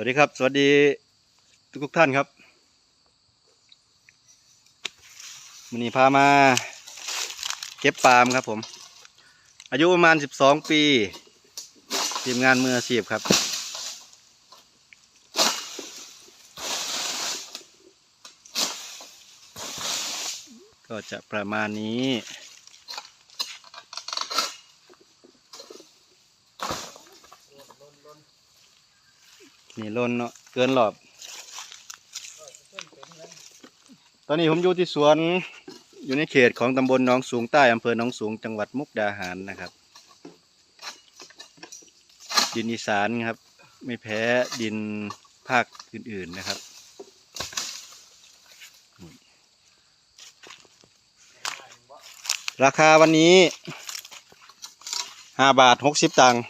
วัสดีครับ สวัสดีทุกทุกท่านครับวันนี้พามาเก็บปาล์มครับผม อายุประมาณ 12 ปีทีมงานมืออาชีพครับ ก็จะประมาณนี้ นี่ล้นเนาะเกินรอบ ตอนนี้ผมอยู่ที่สวนอยู่ในเขตของตำบลหนองสูงใต้อำเภอหนองสูงจังหวัดมุกดาหารนะครับ ดินอีสานครับ ไม่แพ้ดินภาคอื่นๆนะครับราคาวันนี้ห้าบาทหกสิบตังค์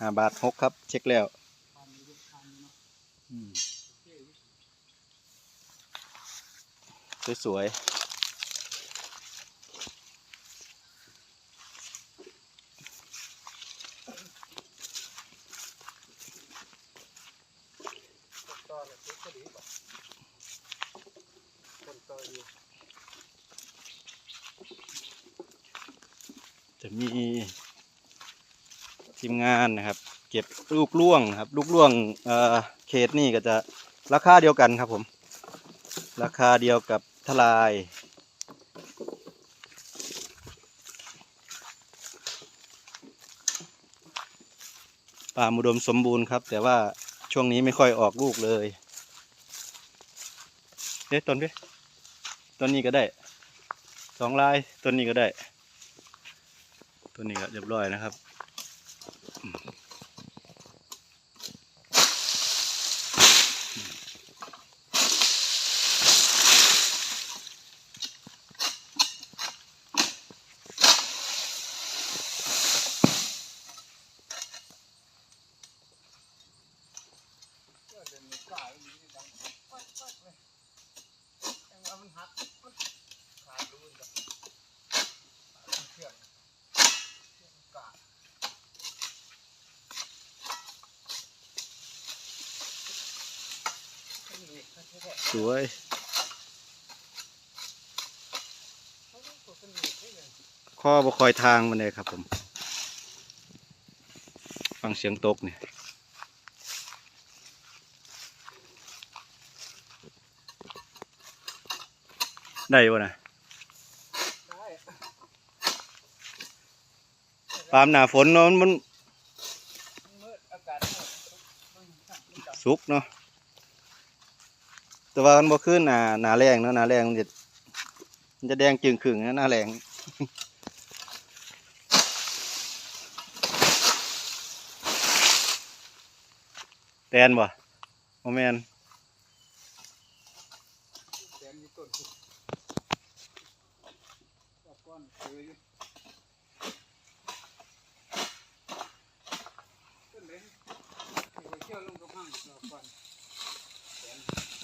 ห้าบาทหกครับ เช็คแล้วอืมสวยๆจะมี ทีมงานนะครับ เก็บลูกล่วงครับ ลูกล่วงเอ่อเขตนี่ก็จะราคาเดียวกันครับผม ราคาเดียวกับทลาย ป่ามุดมสมบูรณ์ครับ แต่ว่าช่วงนี้ไม่ค่อยออกลูกเลยเอ๊ะต้นดิต้นนี้ก็ได้สองลายต้นนี้ก็ได้ต้นนี้ก็เรียบร้อยนะครับ Mm-hmm. สวยข้อบคอยทางมันเลยครับผม ฟังเสียงตกเนี่ยได้วะนะปามหนาฝนเนาะมันสุกเนาะ แต่ว่ามันบ่ขึ้นหนาหนาแรงเนาะหนาแรงมันจะมันจะแดงจึงขึงนะหนาแรงแตนบ่โมแมน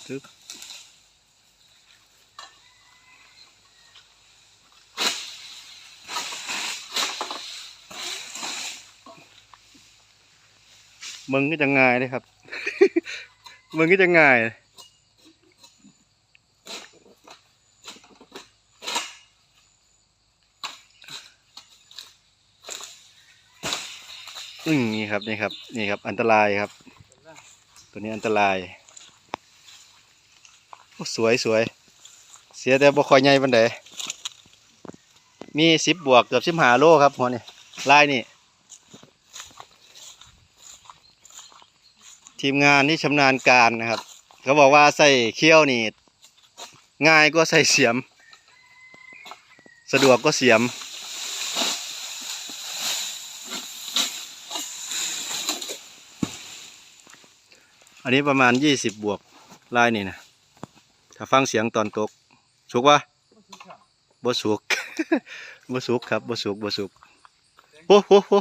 ทึบ มึงก็จะง่ายเลยครับ มึงก็จะง่ายอืมนี่ครับนี่ครับนี่ครับ อันตรายครับ ตัวนี้อันตรายโอ้สวยสวย เสียแต่บ่คอยใหญ่ปานใดมีสิบบวกเกือบสิบห้าโลครับหัวนี่ลายนี่ ทีมงานที่ชำนาญการนะครับ เขาบอกว่าใส่เขี้ยวนี่ง่ายก็ใส่เสียม สะดวกก็เสียม อันนี้ประมาณยี่สิบบวกลายนี่นะถ้าฟังเสียงตอนตกสุกวะบสุกบสุกครับบสุกบสุกโอ้โหโห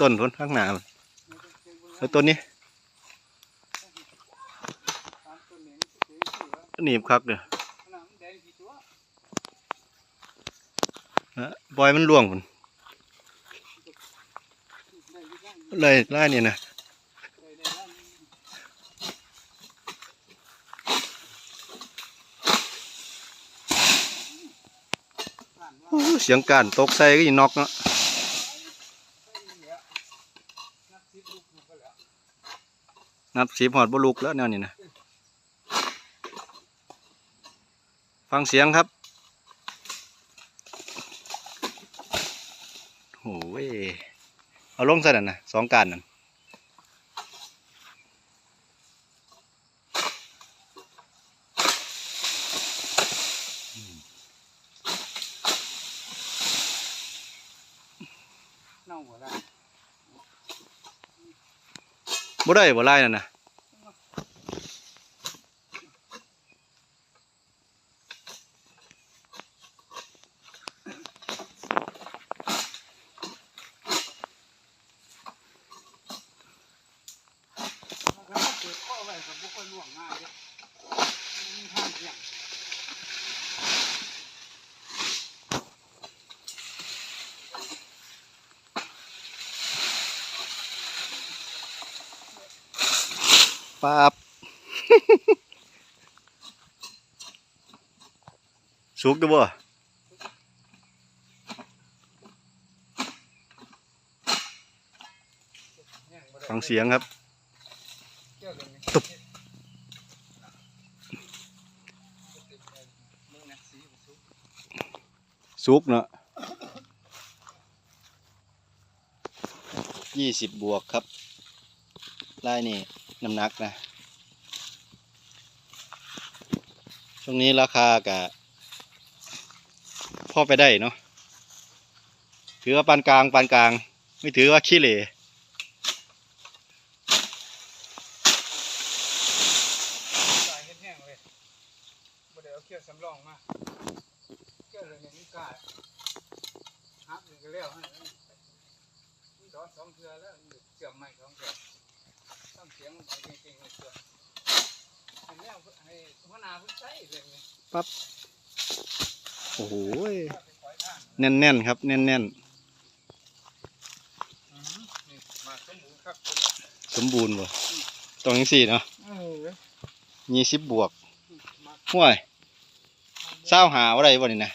ต้นพ้นข้างหน้าแล้วต้นนี้ หนีบคักเด้อนะปล่อยมันล่วงพุ่นเลยไล่นี่นะเสียงการตกใส่ก็ยีนอกเนาะนับสีหอดบลุกแล้วแนวนี้นะ ฟังเสียงครับโอ้ยเอาลงซะนั่นนะสองการนั่นเน่าหมดแล้วบ่ได้บ่ไล่นั่นนะ แล้วก็เปิดข้อไว้ กับบุคคลล่วงง่ายเลยมีทางเสี่ยงป๊บสุกดูบ่ฟังเสียงครับ เจ้าเลยนี่ ตุ๊บ มึงนะสีมันสุก สุกเนาะยี่สิบบวกครับไล่นี่น้ำหนักนะ ช่วงนี้ราคากะพ่อไปได้เนาะถือว่าปานกลางปานกลาง ไม่ถือว่าขี้เหร่สายแห้งๆเลยบ่ได้เอาเขี้ยวสำรองมา เขี้ยวเลยเนี่ยมันกล้าหักหนึ่งก็แล้วฮะมันดอดสองเทือแล้วมันเสื่อมใหม่สองเทือต้องเสียงมันไปจริงๆเลยเสือให้แนวให้หัวหน้าเพิ่นใช้เลยนี่โอ้โหยถ้าไปปล่อยทางแน่นๆครับ แน่นอืมนี่มาสมบูรณ์ครับๆสมบูรณ์บ่ตรงนี้สี่เนาะเออยี่สิบบวกมาห่วย เศร้าหาอะไรบ่นี่นะเนี่ย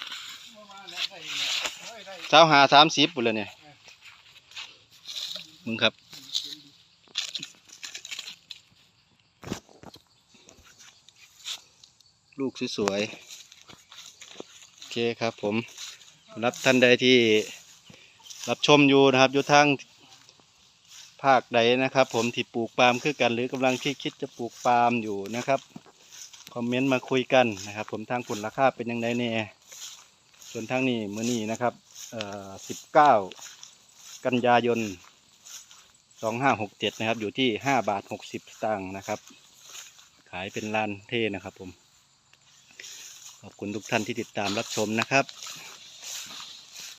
เฮ้ยเศร้าหาสามสิบปุ่นเลยเนี่ยมึงครับลูกสวยๆ โอเคครับผมรับท่านใดที่รับชมอยู่นะครับ อยู่ทางภาคใดนะครับ ผมที่ปลูกปาล์มคือกันหรือกำลังที่คิดจะปลูกปาล์มอยู่นะครับ คอมเมนต์มาคุยกันนะครับ ผมทางผลราคาเป็นยังไงเนี่ยส่วนทางนี้มือนี้นะครับเอ่อสิบเก้ากันยายนสองห้าหกเจ็ดนะครับ อยู่ที่ห้าบาทหกสิบตังค์นะครับ ขายเป็นลานเท่นะครับผม ขอบคุณทุกท่านที่ติดตามรับชมนะครับ